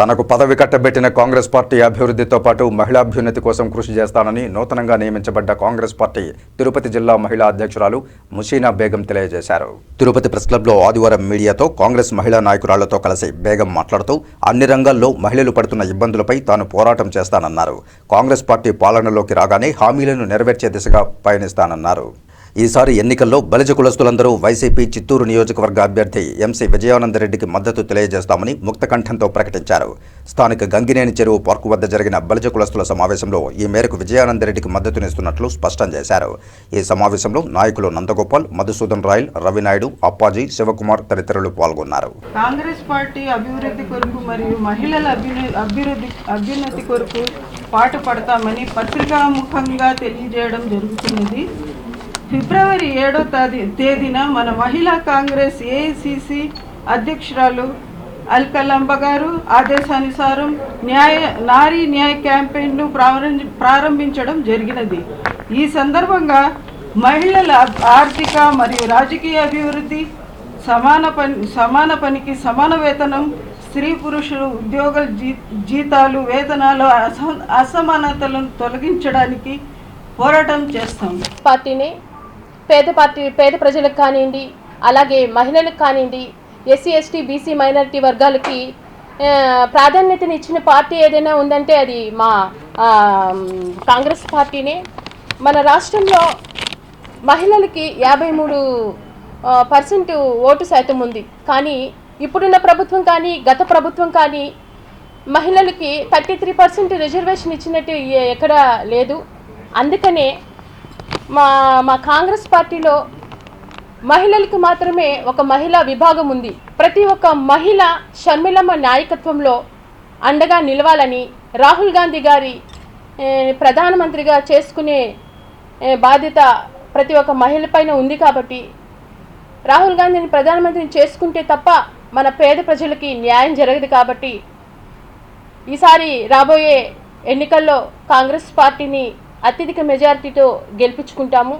తనకు పదవి కట్టబెట్టిన కాంగ్రెస్ పార్టీ అభివృద్ధితో పాటు మహిళాభ్యున్నతి కోసం కృషి చేస్తానని నూతనంగా నియమించబడ్డ కాంగ్రెస్ పార్టీ తిరుపతి జిల్లా మహిళా అధ్యక్షురాలు ముషీనా బేగం తెలియజేశారు. తిరుపతి ప్రెస్ క్లబ్లో ఆదివారం మీడియాతో కాంగ్రెస్ మహిళా నాయకురాళ్ళతో కలిసి బేగం మాట్లాడుతూ అన్ని రంగాల్లో మహిళలు పడుతున్న ఇబ్బందులపై తాను పోరాటం చేస్తానన్నారు. కాంగ్రెస్ పార్టీ పాలనలోకి రాగానే హామీలను నెరవేర్చే దిశగా పయనిస్తానన్నారు. ఈసారి ఎన్నికల్లో బలిజ కులస్తులందరూ వైసీపీ చిత్తూరు నియోజకవర్గ అభ్యర్థి ఎంసీ విజయానందరెడ్డికి మద్దతు తెలియజేస్తామని ముక్తకంఠంతో ప్రకటించారు. స్థానిక గంగినేని చెరువు పార్కు వద్ద జరిగిన బలిజ కులస్తుల సమావేశంలో ఈ మేరకు విజయానందరెడ్డికి మద్దతునిస్తున్నట్లు స్పష్టం చేశారు. ఈ సమావేశంలో నాయకులు నందగోపాల్ మధుసూదన్ రాయల్ రవినాయుడు అప్పాజీ శివకుమార్ తదితరులు పాల్గొన్నారు. కాంగ్రెస్ పార్టీ అభివృద్ధి కొరకు మరియు మహిళల అభివృద్ధి అభ్యున్నతి కొరకు పాటు పడతామని పత్రికాముఖంగా తెలియజేయడం జరుగుతున్నది. ఫిబ్రవరి ఏడో తేదీ తేదీన మన మహిళా కాంగ్రెస్ ఏఐసిసి అధ్యక్షురాలు అల్కలంబ గారు ఆదేశానుసారం న్యాయ నారీ న్యాయ క్యాంపెయిన్ను ప్రారంభించడం జరిగినది. ఈ సందర్భంగా మహిళల ఆర్థిక మరియు రాజకీయ అభివృద్ధి సమాన పని సమాన పనికి సమాన వేతనం స్త్రీ పురుషులు ఉద్యోగుల జీ జీతాలు వేతనాలు అసమానతలను తొలగించడానికి పోరాటం చేస్తాం. పార్టీని పేద పార్టీ పేద ప్రజలకు కానివ్వండి అలాగే మహిళలకు కానివ్వండి ఎస్సీ ఎస్టీ బీసీ మైనారిటీ వర్గాలకి ఆ, ప్రాధాన్యతని ఇచ్చిన పార్టీ ఏదైనా ఉందంటే అది మా కాంగ్రెస్ పార్టీనే. మన రాష్ట్రంలో మహిళలకి యాభై మూడు పర్సెంట్ ఓటు శాతం ఉంది. కానీ ఇప్పుడున్న ప్రభుత్వం కానీ గత ప్రభుత్వం కానీ మహిళలకి థర్టీ త్రీ పర్సెంట్ రిజర్వేషన్ ఇచ్చినట్టు ఎక్కడా లేదు. అందుకనే మా మా కాంగ్రెస్ పార్టీలో మహిళలకు మాత్రమే ఒక మహిళా విభాగం ఉంది. ప్రతి ఒక్క మహిళ షర్మిలమ్మ నాయకత్వంలో అండగా నిలవాలని రాహుల్ గాంధీ గారి ప్రధానమంత్రిగా చేసుకునే బాధ్యత ప్రతి ఒక్క మహిళ పైన ఉంది కాబట్టి రాహుల్ గాంధీని ప్రధానమంత్రిని చేసుకుంటే తప్ప మన పేద ప్రజలకి న్యాయం జరగదు కాబట్టి ఈసారి రాబోయే ఎన్నికల్లో కాంగ్రెస్ పార్టీని అత్యధిక మెజారిటీతో గెలిపించుకుంటాము.